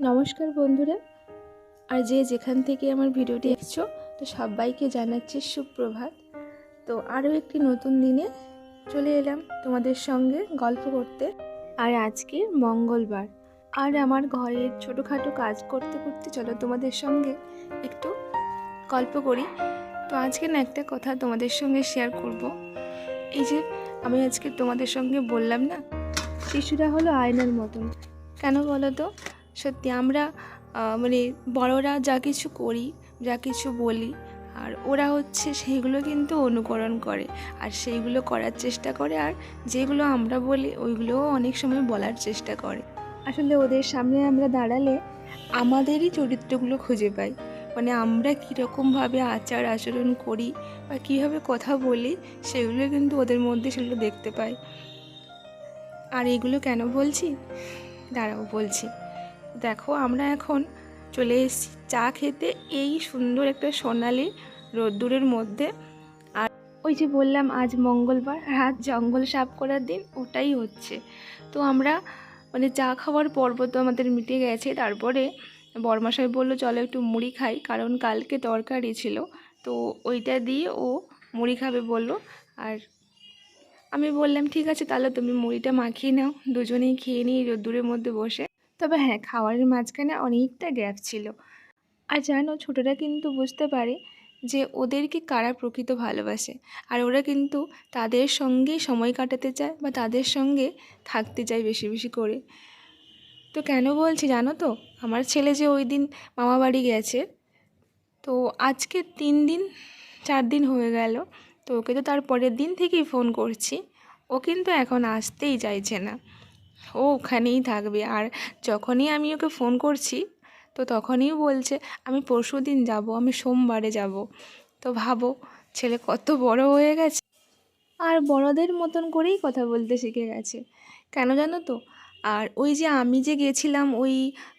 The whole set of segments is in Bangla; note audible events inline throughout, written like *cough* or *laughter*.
নমস্কার বন্ধুরা। আর যে যেখান থেকে আমার ভিডিওটি দেখছ, তো সবাইকে জানাচ্ছি সুপ্রভাত। তো আরও একটি নতুন দিনে চলে এলাম তোমাদের সঙ্গে গল্প করতে। আর আজকে মঙ্গলবার। আর আমার ঘরের ছোটোখাটো কাজ করতে করতে চলো তোমাদের সঙ্গে একটু গল্প করি। তো আজকে না একটা কথা তোমাদের সঙ্গে শেয়ার করব। এই যে আমি আজকে তোমাদের সঙ্গে বললাম না, শিশুরা হলো আয়নার মতন। কেন বলো তো? সত্যি আমরা মানে বড়রা যা কিছু করি, যা কিছু বলি, আর ওরা হচ্ছে সেইগুলো কিন্তু অনুকরণ করে। আর সেইগুলো করার চেষ্টা করে, আর যেগুলো আমরা বলি, ওইগুলোও অনেক সময় বলার চেষ্টা করে। আসলে ওদের সামনে আমরা দাঁড়ালে আমাদেরই চরিত্রগুলো খুঁজে পাই। মানে আমরা কীরকমভাবে আচার আচরণ করি বা কীভাবে কথা বলি, সেগুলো কিন্তু ওদের মধ্যে সেগুলো দেখতে পাই। আর এগুলো কেন বলছি? দাঁড়াও, বলছি। দেখো, আমরা এখন চলে এসেছি চা খেতে এই সুন্দর একটা সোনালি রোদ্দুরের মধ্যে। আর ওই যে বললাম, আজ মঙ্গলবার, রাত জঙ্গল সাফ করার দিন, ওটাই হচ্ছে। তো আমরা মানে চা খাওয়ার পর্ব তো আমাদের মিটে গেছে। তারপরে বরমাসাই বলল, চলো একটু মুড়ি খাই। কারণ কালকে তরকারি ছিল। তো ওইটা দিয়ে ও মুড়ি খাবে বলল। আর আমি বললাম, ঠিক আছে, তাহলে তুমি মুড়িটা মাখিয়ে নাও। দুজনেই খেয়ে নিই রোদ্দুরের মধ্যে বসে তবে হ্যাঁ খাওয়ারের মাঝখানে অনেকটা গ্যাপ ছিল। আর জানো, ছোটরা কিন্তু বুঝতে পারে যে ওদেরকে কারা প্রকৃত ভালোবাসে। আর ওরা কিন্তু তাদের সঙ্গেই সময় কাটাতে চায় বা তাদের সঙ্গে থাকতে চায় বেশি বেশি করে। তো কেন বলছি জানো তো? আমার ছেলে যে ওই দিন মামা বাড়ি গেছে, তো আজকে তিন দিন, চার দিন হয়ে গেল। তো ওকে তো তার পরের দিন থেকেই ফোন করছি। ও কিন্তু এখন আসতেই চাইছে না। ও ওখানেই থাকবে। আর যখনই আমি ওকে ফোন করছি, তো তখনই বলছে, আমি পরশু দিন যাব, আমি সোমবারে যাব। তো ভাবো, ছেলে কত বড় হয়ে গেছে। আর বড়দের মতন করেই কথা বলতে শিখে গেছে। কেন জানো তো? আর ওই যে আমি যে গেছিলাম ওই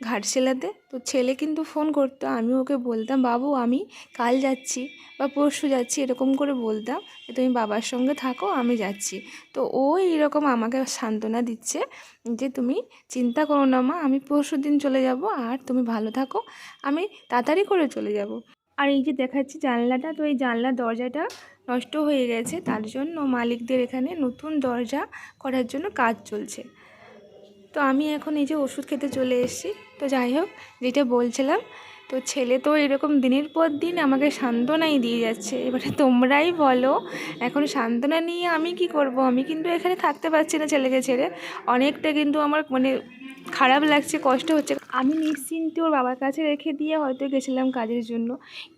ঘাটশিলাতে, তো ছেলে কিন্তু ফোন করতো, আমি ওকে বলতাম, বাবু, আমি কাল যাচ্ছি বা পরশু যাচ্ছি, এরকম করে বলতাম, যে তুমি বাবার সঙ্গে থাকো, আমি যাচ্ছি। তো ও এইরকম আমাকে সান্ত্বনা দিচ্ছে যে, তুমি চিন্তা করো না মা, আমি পরশু দিন চলে যাব, আর তুমি ভালো থাকো, আমি তাড়াতাড়ি করে চলে যাব। আর এই যে দেখাচ্ছি জানলাটা, তো এই জানলার দরজাটা নষ্ট হয়ে গেছে, তার জন্য মালিকদের এখানে নতুন দরজা করার জন্য কাজ চলছে। তো আমি এখন এই যে ওষুধ খেতে চলে এসেছি। তো যাই হোক, যেটা বলছিলাম, তো ছেলে তো এরকম দিনের পর দিন আমাকে সান্ত্বনাই দিয়ে যাচ্ছে। এবারে তোমরাই বলো, এখন সান্ত্বনা নিয়ে আমি কি করব? আমি কিন্তু এখানে থাকতে পারছি না ছেলেকে ছেড়ে। অনেকটা কিন্তু আমার মানে খারাপ লাগছে, কষ্ট হচ্ছে। আমি নিশ্চিন্তে ওর বাবার কাছে রেখে দিয়ে হয়তো গেছিলাম কাজের জন্য।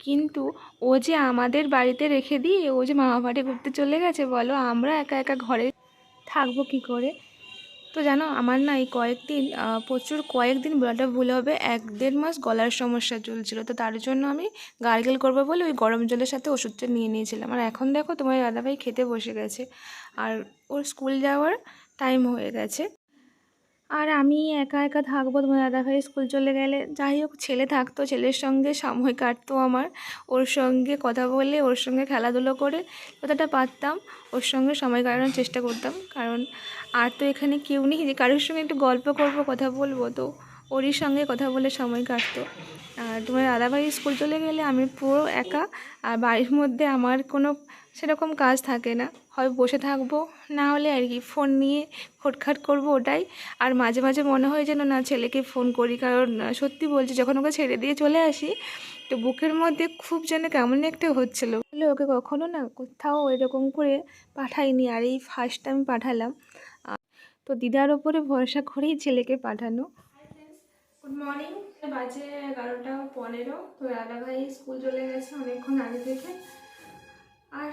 কিন্তু ও যে আমাদের বাড়িতে রেখে দিয়ে ও যে মামা বাড়ি ঘুরতে চলে গেছে, বলো আমরা একা একা ঘরে থাকব কি করে? তো জানো, আমার না এই কয়েকদিন প্রচুর কয়েকদিন বলাটা ভুল হবে, এক দেড় মাস গলার সমস্যা চলছিল, তো তার জন্য আমি গার্গেল করব বলে ওই গরম জলের সাথে ওষুধটা নিয়ে নিয়েছিলাম। আর এখন দেখো তোমার দাদাভাই খেতে বসে গেছে, আর ওর স্কুল যাওয়ার টাইম হয়ে গেছে। আর আমি একা একা থাকব তোমার দাদাভাই স্কুল চলে গেলে। যাই হোক, ছেলে থাকতো, ছেলের সঙ্গে সময় কাটতো আমার। ওর সঙ্গে কথা বলে, ওর সঙ্গে খেলাধুলো করে কথাটা পারতাম, ওর সঙ্গে সময় কাটানোর চেষ্টা করতাম। কারণ আর তো এখানে কেউ নেই যে কারোর সঙ্গে একটু গল্প করব, কথা বলব, তো ওরই সঙ্গে কথা বলে সময় কাটতো। আর তোমার দাদাভাই স্কুল চলে গেলে আমি পুরো একা, আর বাড়ির মধ্যে আমার কোনো সেরকম কাজ থাকে না। হয় বসে থাকব, না হলে আর কি ফোন নিয়ে খটখাট করব ওটাই। আর মাঝে মাঝে মনে হয় যেন না ছেলেকে ফোন করি, কারণ সত্যি বলছি, যখন ওকে ছেড়ে দিয়ে চলে আসি, তো বুকের মধ্যে খুব যেন কেমন একটা হচ্ছিল। ওকে কখনো না কোথাও এরকম করে পাঠাইনি, আর এই ফার্স্ট টাইম পাঠালাম। তো দিদার ওপরে ভরসা করেই ছেলেকে পাঠানো। গুড মর্নিং বাজে এগারোটা পনেরো। তো দাদা ভাই স্কুল চলে গেছে অনেকক্ষণ আগে থেকে। আর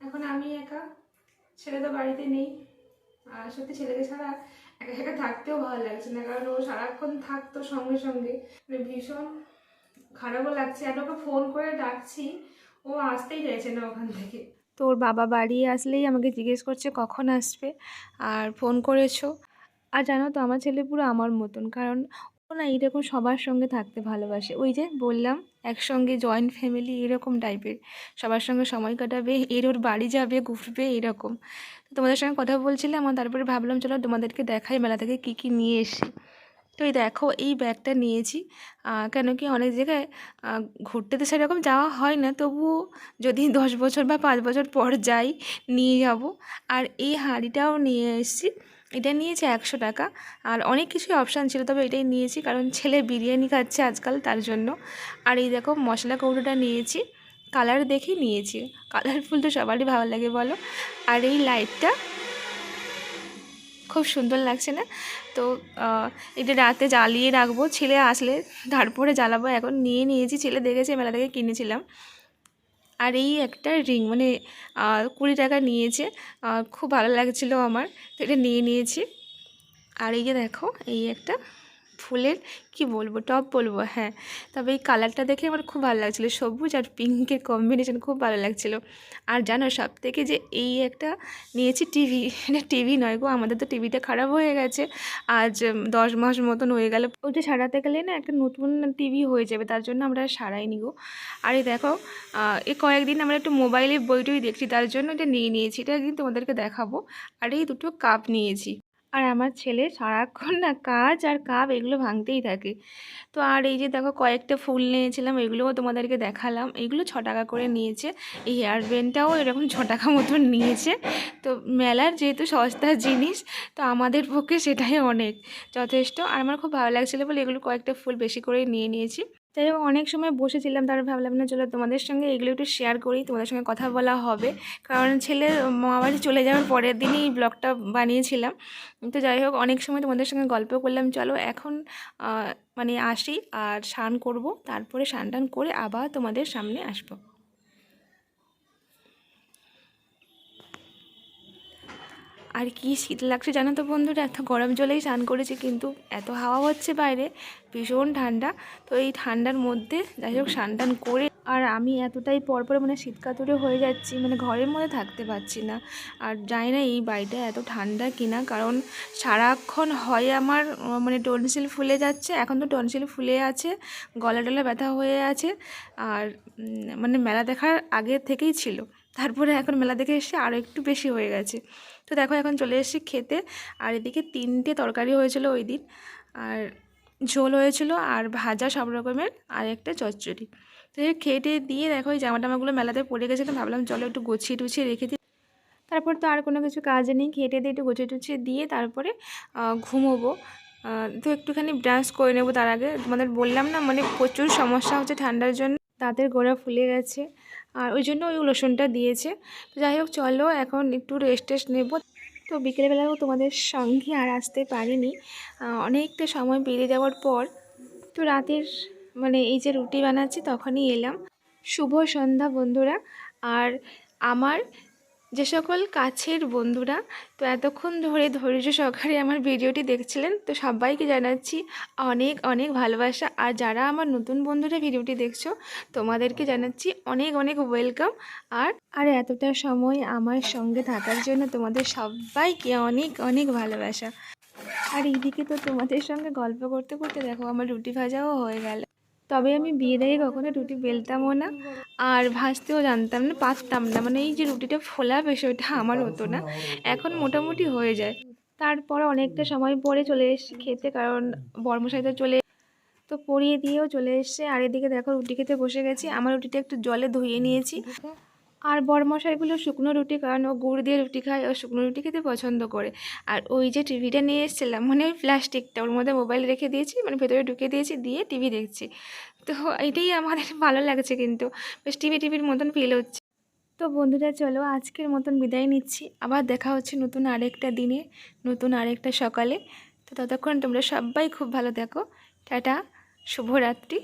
এখন আমি একা। ছেলে তো বাড়িতে নেই। আর সত্যি ছেলেকে ছাড়া একা একা থাকতেও ভালো লাগছে না। কারণ ও সারাক্ষণ থাকতো সঙ্গে সঙ্গে। মানে ভীষণ খারাপও লাগছে। আর ওকে ফোন করে ডাকছি। ও আসতেই চাইছে না ওখান থেকে। তো ওর বাবা বাড়ি আসলেই আমাকে জিজ্ঞেস করছে, কখন আসবে? আর ফোন করেছ। আর জানো তো, আমার ছেলে পুরো আমার মতন। কারণ না এরকম সবার সঙ্গে থাকতে ভালোবাসে। ওই যে বললাম, একসঙ্গে জয়েন্ট ফ্যামিলি এরকম টাইপের সবার সঙ্গে সময় কাটাবে, এর ওর বাড়ি যাবে, ঘুরবে, এরকম। তো তোমাদের সঙ্গে কথা বলছিলাম আর তারপরে ভাবলাম চলো তোমাদেরকে দেখাই, মেলা থেকে কী কী নিয়ে এসি তো এই দেখো, এই ব্যাগটা নিয়েছি। কেন কি অনেক জায়গায় ঘুরতে তো সেরকম যাওয়া হয় না। তবুও যদি দশ বছর বা পাঁচ বছর পর যাই, নিয়ে যাব। আর এই হাঁড়িটাও নিয়ে এসেছি। এটা নিয়েছে একশো টাকা। আর অনেক কিছুই অপশান ছিল, তবে এটাই নিয়েছি কারণ ছেলে বিরিয়ানি খাচ্ছে আজকাল তার জন্য। আর এই দেখো মশলা কৌটোটা নিয়েছি কালার দেখে নিয়েছি। কালারফুল তো সবারই ভালো লাগে বলো। আর এই লাইটটা খুব সুন্দর লাগছে না? তো এটা রাতে জ্বালিয়ে রাখব, ছেলে আসলে তারপরে জ্বালাবো। এখন নিয়ে নিয়েছি, ছেলে দেখেছে মেলা থেকে কিনেছিলাম। আর এই একটা রিং মানে কুড়ি টাকা নিয়েছে। খুব ভালো লাগছিল আমার। তো এটা নিয়ে নিয়েছি। আর এই যে দেখো, এই একটা ফুলের, কি বলব, টপ বলব হ্যাঁ। তবে এই কালারটা দেখে আমার খুব ভালো লাগছিল। সবুজ আর পিঙ্কের কম্বিনেশন খুব ভালো লাগছিল। আর জানো সব থেকে যে এই একটা নিয়েছি টিভি এটা টিভি নয় গো, আমাদের তো টিভিটা খারাপ হয়ে গেছে। আজ দশ মাস মতন হয়ে গেল। ওইটা সারাতে গেলে না একটা নতুন টিভি হয়ে যাবে, তার জন্য আমরা আর সারাইনি গো। আর এই দেখো এই কয়েকদিন আমরা একটু মোবাইলে বইটই দেখছি, তার জন্য এটা নিয়ে নিয়েছি। এটা একদিন তোমাদেরকে দেখাবো। আর এই দুটো কাপ নিয়েছি। আর আমার ছেলে সারাক্ষণ না কাজ আর কাপ এগুলো ভাঙতেই থাকে। তো আর এই যে দেখো কয়েকটা ফুল নিয়েছিলাম, এগুলোও তোমাদেরকে দেখালাম। এগুলো ছ টাকা করে নিয়েছে। এই হেয়ার ব্যান্ডটাও এরকম ছ টাকা মতন নিয়েছে। তো মেলার যেহেতু সস্তা জিনিস, তো আমাদের পক্ষে সেটাই অনেক যথেষ্ট। আর আমার খুব ভালো লাগছিল বলে এগুলো কয়েকটা ফুল বেশি করে নিয়ে নিয়েছি। যাই হোক, অনেক সময় বসেছিলাম, তারপর ভাবলাম, না, চলো তোমাদের সঙ্গে এগুলো একটু শেয়ার করি, তোমাদের সঙ্গে কথা বলা হবে। কারণ ছেলে, মা বাড়ি চলে যাওয়ার পরের দিনই এই ব্লগটা বানিয়েছিলাম। তো যাই হোক, অনেক সময় তোমাদের সঙ্গে গল্প করলাম। চলো এখন মানে আসি আর স্নান করব। তারপরে স্নান টান করে আবার তোমাদের সামনে আসব। আর কি শীত লাগছে জানো তো বন্ধুরা? এত গরম জলেই স্নান করেছি কিন্তু এত হাওয়া হচ্ছে বাইরে, ভীষণ ঠান্ডা। তো এই ঠান্ডার মধ্যে যাই হোক স্নান টান করে আর আমি এতটাই পরপরে মানে শীতকাতুরে হয়ে যাচ্ছি মানে ঘরের মধ্যে থাকতে পারছি না। আর জানি না এই বাড়িটা এত ঠান্ডা কিনা, কারণ সারাক্ষণ হয় আমার মানে টনসিল ফুলে যাচ্ছে, এখন তো টনসিল ফুলে আছে, গলা টলা ব্যথা হয়ে আছে, আর মানে মেলা দেখার আগে থেকেই ছিল। তারপরে এখন মেলা দেখে এসে আরও একটু বেশি হয়ে গেছে। তো দেখো এখন চলে এসেছি খেতে। আর এদিকে তিনটে তরকারি হয়েছিল ওই দিন। আর ঝোল হয়েছিল আর ভাজা সব রকমের আর একটা চচ্চড়ি। তো খেটে দিয়ে দেখো ওই জামা টামাগুলো মেলাতে পড়ে গেছে, তো ভাবলাম চলো একটু গুছিয়ে টুছিয়ে রেখে দিই। তারপর তো আর কোনো কিছু কাজ নেই, খেটে দিয়ে একটু গুছিয়ে টুছিয়ে দিয়ে তারপরে ঘুমোবো। তো একটুখানি ব্রাশ করে নেব তার আগে। তোমাদের বললাম না মানে প্রচুর সমস্যা হচ্ছে ঠান্ডার জন্য। দাঁতের গোড়া ফুলে গেছে। আর ওই জন্য ওই লোশনটা দিয়েছে। তো যাই হোক, চলো এখন একটু রেস্ট টেস্ট নেব। তো বিকেলবেলাও তোমাদের সঙ্গে আর আসতে পারিনি। অনেকটা সময় পেরিয়ে যাওয়ার পর তো রাতের মানে এই যে রুটি বানাচ্ছি, তখনই এলাম। শুভ সন্ধ্যা বন্ধুরা। আর আমার যে সকল কাছের বন্ধুরা, তো এতক্ষণ ধরে ধৈর্য সহকারে আমার ভিডিওটি দেখছিলেন, তো সবাইকে জানাচ্ছি অনেক অনেক ভালোবাসা। আর যারা আমার নতুন বন্ধুরা ভিডিওটি দেখছ, তোমাদেরকে জানাচ্ছি অনেক অনেক ওয়েলকাম। আর আর এতটা সময় আমার সঙ্গে থাকার জন্য তোমাদের সবাইকে অনেক অনেক ভালোবাসা। আর এইদিকে তো তোমাদের সঙ্গে গল্প করতে করতে দেখো আমার রুটি ভাজাও হয়ে গেল। তবে আমি বিয়ের আগে কখনো রুটি বেলতামও না আর ভাজতেও জানতাম না, পারতাম না। মানে এই যে রুটিটা ফোলা বেশ ওইটা আমার হতো না। এখন মোটামুটি হয়ে যায়। তারপর অনেকটা সময় পরে চলে এসেছি খেতে, কারণ বর্মশাইতে চলে তো পরিয়ে দিয়েও চলে এসছে। আর এদিকে দেখো রুটি খেতে বসে গেছি। আমার রুটিটা একটু জলে ধুয়ে নিয়েছি। আর বড়মশাইগুলো শুকনো রুটি কারণ ও গুড় দিয়ে রুটি খায়, ও শুকনো রুটি খেতে পছন্দ করে। আর ওই যে টিভিটা নিয়ে এসেছিলাম মানে ওই প্লাস্টিকটা, ওর মধ্যে মোবাইল রেখে দিয়েছি মানে ভেতরে ঢুকে দিয়েছি, দিয়ে টিভি দেখছি। তো এটাই আমাদের *laughs* ভালো লাগছে কিন্তু, বেশ টিভি টিভির মতন ফিল হচ্ছে। তো বন্ধুরা, চলো আজকের মতন বিদায় নিচ্ছি। আবার দেখা হচ্ছে নতুন আরেকটা দিনে, নতুন আরেকটা সকালে। তো ততক্ষণ তোমরা সবাই খুব ভালো দেখো টাটা, শুভরাত্রি।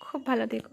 খুব ভালো দেখো